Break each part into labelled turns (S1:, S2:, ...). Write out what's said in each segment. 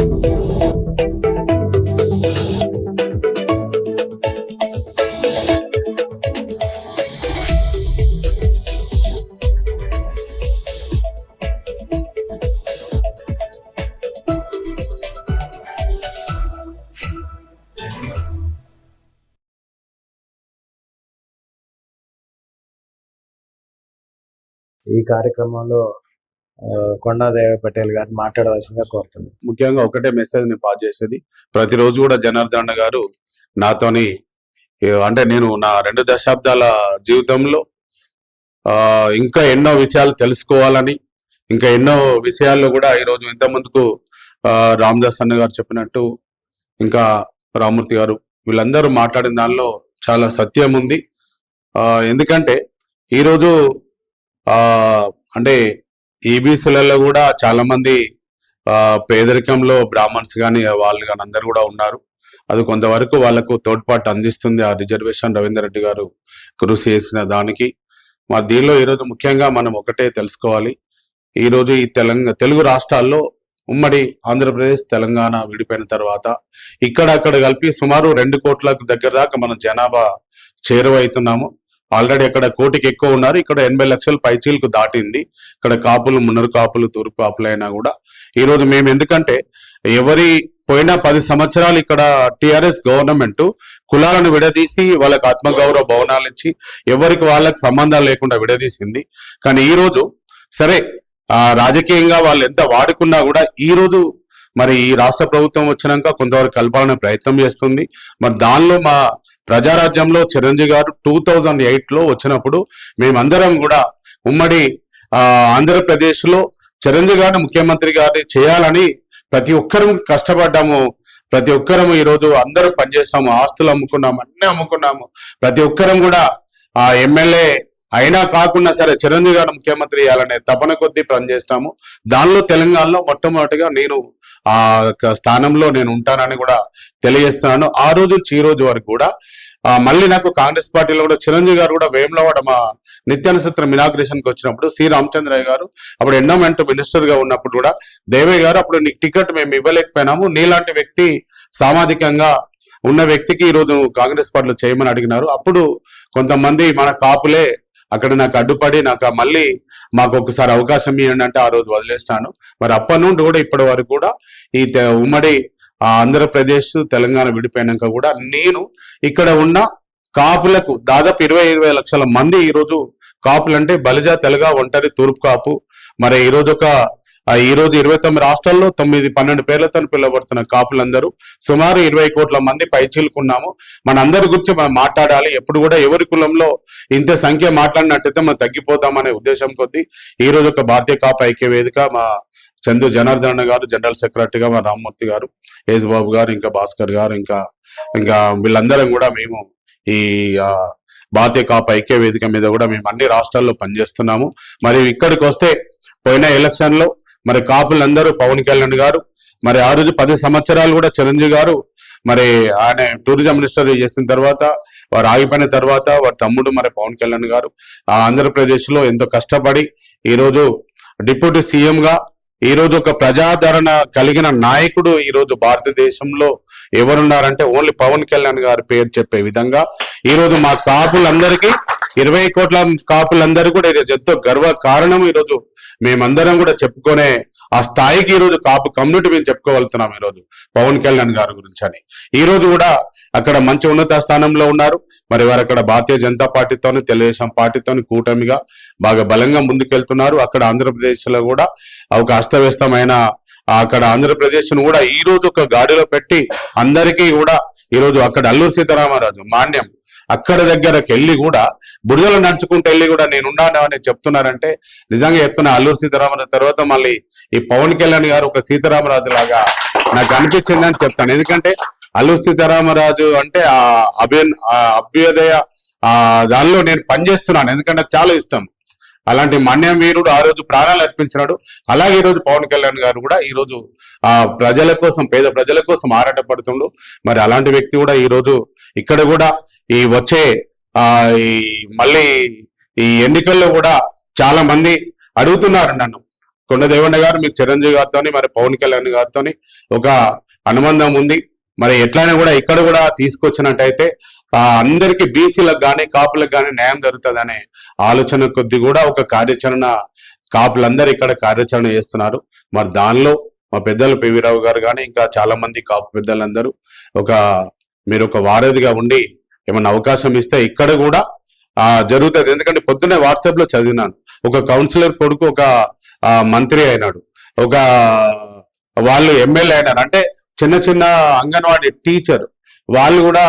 S1: ఈ కార్యక్రమంలో కొండాదేవ పటేల్ గారిని మాట్లాడవలసిందిగా కోరుతుంది
S2: ముఖ్యంగా ఒకటే మెసేజ్ నేను పాస్ చేసేది ప్రతిరోజు కూడా జనార్దన్ గారు నాతోని అంటే నేను నా రెండు దశాబ్దాల జీవితంలో ఇంకా ఎన్నో విషయాలు తెలుసుకోవాలని ఇంకా ఎన్నో విషయాల్లో కూడా ఈరోజు ఇంత ముందుకు రామదాస్ అన్న గారు చెప్పినట్టు ఇంకా రామూర్తి గారు వీళ్ళందరూ మాట్లాడిన దానిలో చాలా సత్యం ఉంది. ఎందుకంటే ఈరోజు అంటే ఈబీసీలలో కూడా చాలా మంది ఆ, పేదరికంలో బ్రాహ్మణ్స్ కానీ వాళ్ళు కానీ అందరు కూడా ఉన్నారు. అది కొంతవరకు వాళ్ళకు తోడ్పాటు అందిస్తుంది ఆ రిజర్వేషన్ రవీందర్ రెడ్డి గారు కృషి చేసిన దానికి. మరి దీనిలో ఈరోజు ముఖ్యంగా మనం ఒకటే తెలుసుకోవాలి. ఈరోజు ఈ తెలంగాణ తెలుగు రాష్ట్రాల్లో ఉమ్మడి ఆంధ్రప్రదేశ్ తెలంగాణ విడిపోయిన తర్వాత ఇక్కడ అక్కడ కలిపి సుమారు రెండు కోట్లకు దగ్గర దాకా మనం జనాభా చేరువవుతున్నాము ఆల్రెడీ అక్కడ కోటికి ఎక్కువ ఉన్నారు. ఇక్కడ ఎనభై లక్షల పైచీలకు దాటింది. ఇక్కడ కాపులు మున్నరు కాపులు తూర్పు కాపులు అయినా కూడా. ఈ రోజు మేము ఎందుకంటే ఎవరి పోయిన పది సంవత్సరాలు ఇక్కడ టిఆర్ఎస్ గవర్నమెంట్ కులాలను విడదీసి వాళ్ళకి ఆత్మగౌరవ భవనాలు ఇచ్చి ఎవరికి వాళ్ళకి సంబంధాలు లేకుండా విడదీసింది. కానీ ఈ రోజు సరే ఆ రాజకీయంగా వాళ్ళు ఎంత వాడుకున్నా కూడా ఈ రోజు మరి ఈ రాష్ట్ర ప్రభుత్వం వచ్చినాక కొంతవరకు కలపాలనే ప్రయత్నం చేస్తుంది. మరి దానిలో మా ప్రజారాజ్యంలో చిరంజీవి గారు టూ థౌజండ్ ఎయిట్లో వచ్చినప్పుడు మేమందరం కూడా ఉమ్మడి ఆ చిరంజీవి గారిని ముఖ్యమంత్రి గారిని చేయాలని ప్రతి ఒక్కరం కష్టపడ్డాము. ప్రతి ఒక్కరం ఈ రోజు అందరం పనిచేస్తాము. ఆస్తులు అమ్ముకున్నాము అన్ని అమ్ముకున్నాము. ప్రతి ఒక్కరం కూడా ఆ ఎమ్మెల్యే అయినా కాకుండా సరే చిరంజీవి గారు ముఖ్యమంత్రి అయ్యాలనే తపన కొద్దీ పనిచేస్తాము. దానిలో తెలంగాణలో మొట్టమొదటిగా నేను ఆ యొక్క స్థానంలో నేను ఉంటానని కూడా తెలియజేస్తున్నాను. ఆ రోజు నుంచి ఈ రోజు వరకు కూడా మళ్ళీ నాకు కాంగ్రెస్ పార్టీలో కూడా చిరంజీవి గారు కూడా వేములవాడ మా నిత్యానసత్రం ఇనాగ్రేషన్కి వచ్చినప్పుడు సి. రామచంద్రయ్య గారు అప్పుడు ఎండోమెంట్ మినిస్టర్గా ఉన్నప్పుడు కూడా దేవయ్య గారు అప్పుడు నీకు టికెట్ మేము ఇవ్వలేకపోయినాము నీలాంటి వ్యక్తి సామాజికంగా ఉన్న వ్యక్తికి ఈ రోజు కాంగ్రెస్ పార్టీలో చేయమని అడిగినారు. అప్పుడు కొంతమంది మన కాపులే అక్కడ నాకు అడ్డుపడి నాకు మళ్ళీ మాకు ఒకసారి అవకాశం ఇవ్వండి అంటే ఆ రోజు వదిలేస్తాను. మరి అప్పటి నుండి కూడా ఇప్పటి వరకు కూడా ఈ ఉమ్మడి ఆంధ్రప్రదేశ్ తెలంగాణ విడిపోయినాక కూడా నేను ఇక్కడ ఉన్న కాపులకు దాదాపు ఇరవై ఇరవై లక్షల మంది ఈ రోజు కాపులు అంటే బలిజ తెలగ ఒంటరి తూర్పు కాపు. మరి ఈరోజు ఒక ఆ ఈ రోజు ఇరవై తొమ్మిది రాష్ట్రాల్లో తొమ్మిది పన్నెండు పేర్లతో పిలువబడుతున్న కాపులందరూ సుమారు ఇరవై కోట్ల మంది పైచీలుకున్నాము మనందరి గురించి మనం మాట్లాడాలి. ఎప్పుడు కూడా ఎవరి కులంలో ఇంత సంఖ్య మాట్లాడినట్టయితే మనం తగ్గిపోతామనే ఉద్దేశం కొద్దీ ఈ రోజు ఒక భారతీయ కాపు ఐక్య వేదిక మా చందు జనార్దన గారు జనరల్ సెక్రటరీగా మా రామ్మూర్తి గారు యేజ్ బాబు గారు ఇంకా భాస్కర్ గారు ఇంకా ఇంకా వీళ్ళందరం కూడా మేము ఈ భారతీయ కాపు ఐక్య వేదిక మీద కూడా మేము అన్ని రాష్ట్రాల్లో పనిచేస్తున్నాము. మరి ఇక్కడికి వస్తే పోయిన ఎలక్షన్లో మరి కాపులందరూ పవన్ కళ్యాణ్ గారు మరి ఆ రోజు పది సంవత్సరాలు కూడా చిరంజీవి గారు మరి ఆయన టూరిజం మినిస్టర్ చేసిన తర్వాత వారు ఆగిపోయిన తర్వాత వారి తమ్ముడు మరి పవన్ కళ్యాణ్ గారు ఆ ఆంధ్రప్రదేశ్లో ఎంతో కష్టపడి ఈ రోజు డిప్యూటీ సీఎంగా గా ఈ రోజు ఒక ప్రజాదరణ కలిగిన నాయకుడు ఈ రోజు భారతదేశంలో ఎవరున్నారంటే ఓన్లీ పవన్ కళ్యాణ్ గారి పేరు చెప్పే విధంగా ఈ రోజు మా కాపులందరికీ ఇరవై కోట్ల కాపులందరూ కూడా ఈరోజు ఎంతో గర్వ కారణం ఈ రోజు మేమందరం కూడా చెప్పుకునే ఆ స్థాయికి ఈ రోజు కాపు కమ్యూనిటీ మేము చెప్పుకోగలుగుతున్నాం ఈ రోజు పవన్ కళ్యాణ్ గారి గురించి అని. ఈ రోజు కూడా అక్కడ మంచి ఉన్నత స్థానంలో ఉన్నారు. మరి వారు అక్కడ భారతీయ జనతా పార్టీతోని తెలుగుదేశం పార్టీతోని కూటమిగా బాగా బలంగా ముందుకెళ్తున్నారు. అక్కడ ఆంధ్రప్రదేశ్లో కూడా ఒక అస్తవ్యస్తమైన అక్కడ ఆంధ్రప్రదేశ్ను కూడా ఈ రోజు ఒక గాడిలో పెట్టి అందరికీ కూడా ఈ రోజు అక్కడ అల్లూరు సీతారామరాజు మాన్యం అక్కడ దగ్గరకు వెళ్ళి కూడా బుడిదలు నడుచుకుంటూ వెళ్ళి కూడా నేనున్నాను అని చెప్తున్నారంటే నిజంగా చెప్తున్నా అల్లూరు సీతారామరాజు తర్వాత మళ్ళీ ఈ పవన్ కళ్యాణ్ గారు ఒక సీతారామరాజు లాగా నాకు అనిపించింది అని చెప్తాను. ఎందుకంటే అల్లూరు సీతారామరాజు అంటే ఆ అభ్య ఆ అభ్యుదయ ఆ దానిలో నేను పనిచేస్తున్నాను. ఎందుకంటే చాలా ఇష్టం. అలాంటి మన్యం వీరుడు ఆ రోజు ప్రాణాలు అర్పించినాడు. అలాగే ఈ రోజు పవన్ కళ్యాణ్ గారు కూడా ఈ రోజు ఆ ప్రజల కోసం పేద ప్రజల కోసం ఆరాటపడుతుండు. మరి అలాంటి వ్యక్తి కూడా ఈ రోజు ఇక్కడ కూడా ఈ వచ్చే ఆ ఈ మళ్ళీ ఈ ఎన్నికల్లో కూడా చాలా మంది అడుగుతున్నారు నన్ను. కొండ దేవన్న గారు మీకు చిరంజీవి గారితో మరి పవన్ కళ్యాణ్ గారితోని ఒక అనుబంధం ఉంది. మరి ఎట్లయినా కూడా ఇక్కడ కూడా తీసుకొచ్చినట్టయితే ఆ అందరికి బీసీలకు కానీ కాపులకు కానీ న్యాయం జరుగుతుందనే ఆలోచన కొద్ది కూడా ఒక కార్యాచరణ కాపులందరూ ఇక్కడ కార్యాచరణ చేస్తున్నారు. మరి దానిలో మా పెద్దలు పివీరావు గారు కానీ ఇంకా చాలా మంది కాపు పెద్దలందరూ ఒక మీరు ఒక వారధిగా ఉండి ఏమన్నా అవకాశం ఇస్తే ఇక్కడ కూడా ఆ జరుగుతుంది. ఎందుకంటే పొద్దున్నే వాట్సాప్లో చదివినాను. ఒక కౌన్సిలర్ కొడుకు ఒక మంత్రి అయినాడు. ఒక వాళ్ళు ఎమ్మెల్యే అయినారు. అంటే చిన్న చిన్న అంగన్వాడీ టీచర్. వాళ్ళు కూడా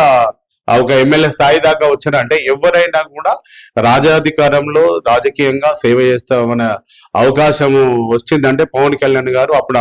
S2: ఒక ఎమ్మెల్యే స్థాయి దాకా వచ్చిన అంటే ఎవరైనా కూడా రాజాధికారంలో రాజకీయంగా సేవ చేస్తామనే అవకాశం వచ్చిందంటే పవన్ కళ్యాణ్ గారు అప్పుడు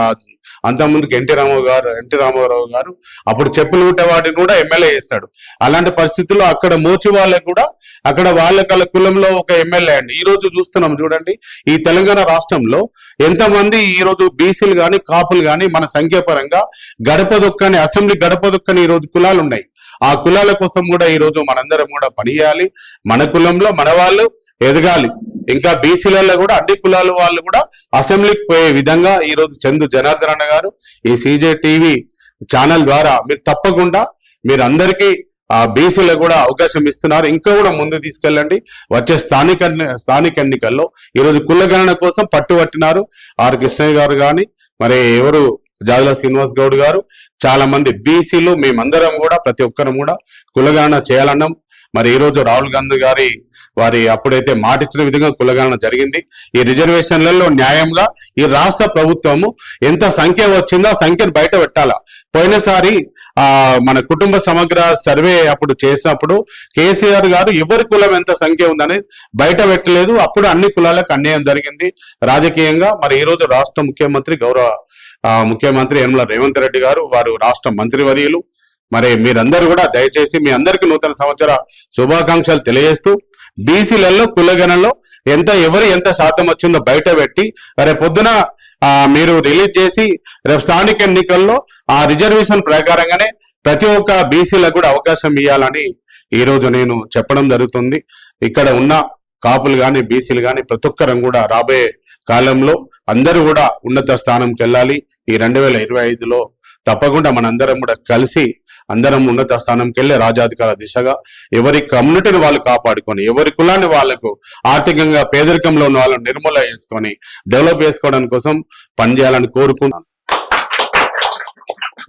S2: అంతకుముందుకు ఎన్టీ రామారావు గారు ఎన్టీ రామారావు గారు అప్పుడు చెప్పులు కుట్టేవాడిని కూడా ఎమ్మెల్యే చేస్తాడు. అలాంటి పరిస్థితుల్లో అక్కడ మోచి వాళ్ళకు కూడా అక్కడ వాళ్ళ కల కులంలో ఒక ఎమ్మెల్యే అండి. ఈ రోజు చూస్తున్నాం చూడండి ఈ తెలంగాణ రాష్ట్రంలో ఎంతమంది ఈ రోజు బీసీలు కానీ కాపులు కానీ మన సంఖ్యాపరంగా గడప దొక్కని అసెంబ్లీ గడప దొక్కని ఈ రోజు కులాలు ఉన్నాయి. ఆ కులాల కోసం కూడా ఈ రోజు మనందరం కూడా పనిచేయాలి. మన కులంలో మన వాళ్ళు ఎదగాలి. ఇంకా బీసీలలో కూడా అన్ని కులాల వాళ్ళు కూడా అసెంబ్లీకి పోయే విధంగా ఈ రోజు చందు జనార్దన్ అన్న గారు ఈ సీజే టీవీ ఛానల్ ద్వారా మీరు తప్పకుండా మీరు అందరికీ ఆ బీసీలకు కూడా అవకాశం ఇస్తున్నారు. ఇంకా కూడా ముందు తీసుకెళ్ళండి. వచ్చే స్థానిక స్థానిక ఎన్నికల్లో ఈరోజు కులగణన కోసం పట్టుబట్టినారు ఆర్ కృష్ణయ్య గారు కానీ మరి ఎవరు జాదుల శ్రీనివాస్ గౌడ్ గారు చాలా మంది బీసీలు మేమందరం కూడా ప్రతి ఒక్కరం కూడా కులగణన చేయాలన్నాం. మరి ఈ రోజు రాహుల్ గాంధీ గారి వారి అప్పుడైతే మాటిచ్చిన విధంగా కులగణన జరిగింది. ఈ రిజర్వేషన్లలో న్యాయంగా ఈ రాష్ట్ర ప్రభుత్వము ఎంత సంఖ్య వచ్చిందో ఆ సంఖ్యను బయట పెట్టాలా? పోయినసారి ఆ మన కుటుంబ సమగ్ర సర్వే అప్పుడు చేసినప్పుడు కేసీఆర్ గారు ఎవరి కులం ఎంత సంఖ్య ఉందని బయట పెట్టలేదు. అప్పుడు అన్ని కులాలకు అన్యాయం జరిగింది. రాజకీయంగా మరి ఈ రోజు రాష్ట్ర ముఖ్యమంత్రి గౌరవ ముఖ్యమంత్రి యనమల రేవంత్ రెడ్డి గారు వారు రాష్ట్ర మంత్రివర్యులు మరి మీరందరూ కూడా దయచేసి మీ అందరికీ నూతన సంవత్సర శుభాకాంక్షలు తెలియజేస్తూ బీసీలలో కులగణలో ఎంత ఎవరు ఎంత శాతం వచ్చిందో బయట పెట్టి రేపు పొద్దున మీరు రిలీజ్ చేసి రేపు స్థానిక ఎన్నికల్లో ఆ రిజర్వేషన్ ప్రకారంగానే ప్రతి ఒక్క బీసీలకు కూడా అవకాశం ఇవ్వాలని ఈ రోజు నేను చెప్పడం జరుగుతుంది. ఇక్కడ ఉన్న కాపులు కానీ బీసీలు కానీ ప్రతి ఒక్కరం కూడా రాబోయే కాలంలో అందరూ కూడా ఉన్నత స్థానంకి వెళ్ళాలి. ఈ రెండు వేల ఇరవై ఐదులో తప్పకుండా మనందరం కూడా కలిసి అందరం ఉన్నత స్థానంకి వెళ్ళి రాజాధికార దిశగా ఎవరి కమ్యూనిటీని వాళ్ళు కాపాడుకొని ఎవరి కులాన్ని వాళ్ళకు ఆర్థికంగా పేదరికంలో ఉన్న వాళ్ళని నిర్మూల చేసుకొని డెవలప్ చేసుకోవడానికి కోసం పనిచేయాలని కోరుకుంటున్నాను.